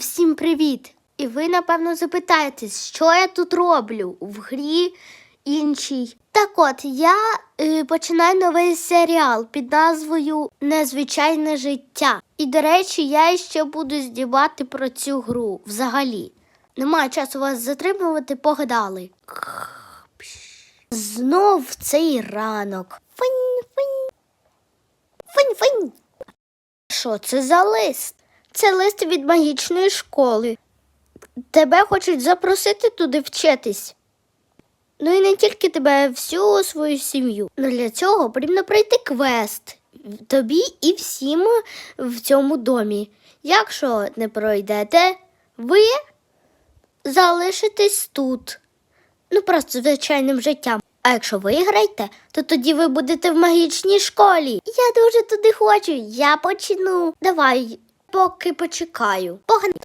Всім привіт! І ви, напевно, запитаєтесь, що я тут роблю в грі іншій. Так от, я е, починаю новий серіал під назвою Незвичайне життя. І, до речі, я ще буду здівати про цю гру взагалі. Немає часу вас затримувати, погадали. Знов цей ранок. Финь, финь. Финь, финь. Що це за лист? Це лист від магічної школи. Тебе хочуть запросити туди вчитись. Ну і не тільки тебе, а всю свою сім'ю. Ну для цього потрібно пройти квест тобі і всім в цьому домі. Якщо не пройдете, ви залишитесь тут. Ну, просто звичайним життям. А якщо виграєте, то тоді ви будете в магічній школі. Я дуже туди хочу. Я почну. Давай, поки почекаю. Погнали.